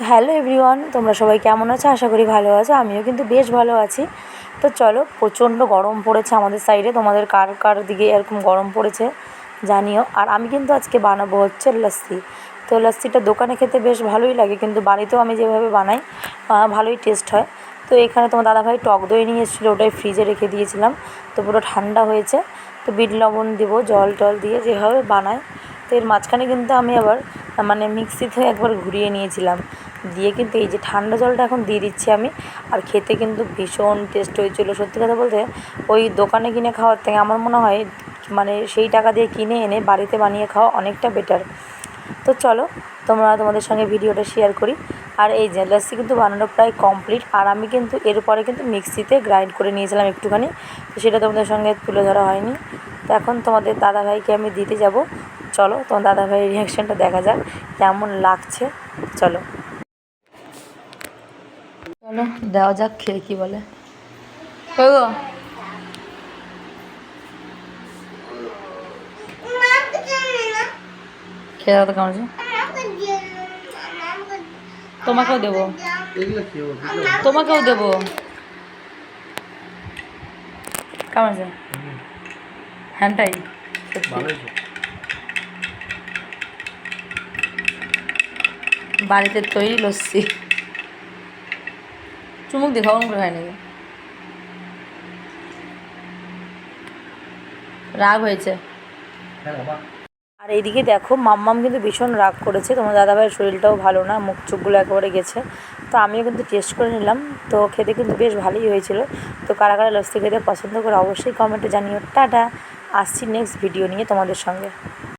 Hello everyone, তোমরা সবাই কেমন আছো? আশা করি ভালো আছো। আমিও কিন্তু বেশ ভালো আছি। তো চলো, প্রচণ্ড গরম পড়েছে আমাদের সাইডে তোমাদের কার কার দিকে এরকম গরম পড়েছে জানিও। আর আমি কিন্তু আজকে বানাবো হচ্ছে লস্যি। তো লস্যিটা দোকানে খেতে বেশ ভালোই লাগে, কিন্তু বাড়িতেও আমি যেভাবে বানাই ভালোই টেস্ট হয়। তো এখানে তোমার দাদাভাই টক দই নিয়ে এসেছিল ওটাই ফ্রিজে রেখে দিয়েছিলাম। তো পুরো ঠান্ডা হয়েছে। তো বিট লবণ দেবো, জল টল দিয়ে যেভাবে বানায়। তো এর মাঝখানে কিন্তু আমি আবার মানে মিক্সিতে একবার ঘুরিয়ে নিয়েছিলাম। দিয়ে কিন্তু এই যে ঠান্ডা জলটা এখন দিয়ে দিচ্ছি আমি। আর খেতে কিন্তু ভীষণ টেস্ট হয়েছিলো। সত্যি কথা বলতে, ওই দোকানে কিনে খাওয়ার থেকে আমার মনে হয় মানে সেই টাকা দিয়ে কিনে এনে বাড়িতে বানিয়ে খাওয়া অনেকটা বেটার তো চলো, তোমরা তোমাদের সঙ্গে ভিডিওটা শেয়ার করি। আর এই যে লস্যি কিন্তু বানানো প্রায় কমপ্লিট আর আমি কিন্তু এরপরে কিন্তু মিক্সিতে গ্রাইন্ড করে নিয়েছিলাম একটুখানি। তো সেটা তোমাদের সঙ্গে তুলে ধরা হয়নি। তো এখন তোমাদের দাদাভাইকে আমি দিতে যাব। চলো তোমার দাদাভাইয়ের রিয়াকশানটা দেখা যাক কেমন লাগছে চলো। চলো দেওয়া যাক খেয়ে কি বলে। খেয়ে তো কেমন আছে তোমাকেও দেবো। তোমাকেও দেবো। কেমন আছে হ্যান্ডটাই বাড়িতে তৈরি লস্যি। চুমুক দিয়ে খাওয়ানো করে খাই নাকি? রাগ হয়েছে। আর এইদিকে দেখো মাম্মাম কিন্তু ভীষণ রাগ করেছে। তোমার দাদাভাইয়ের শরীরটাও ভালো না মুখ চোখগুলো একেবারে গেছে। তো আমিও কিন্তু টেস্ট করে নিলাম। তো খেতে কিন্তু বেশ ভালোই হয়েছিল। তো কারা কারা লস্যি খেতে পছন্দ করে অবশ্যই কমেন্টে জানিও। টাটা আসছি নেক্সট ভিডিও নিয়ে তোমাদের সঙ্গে।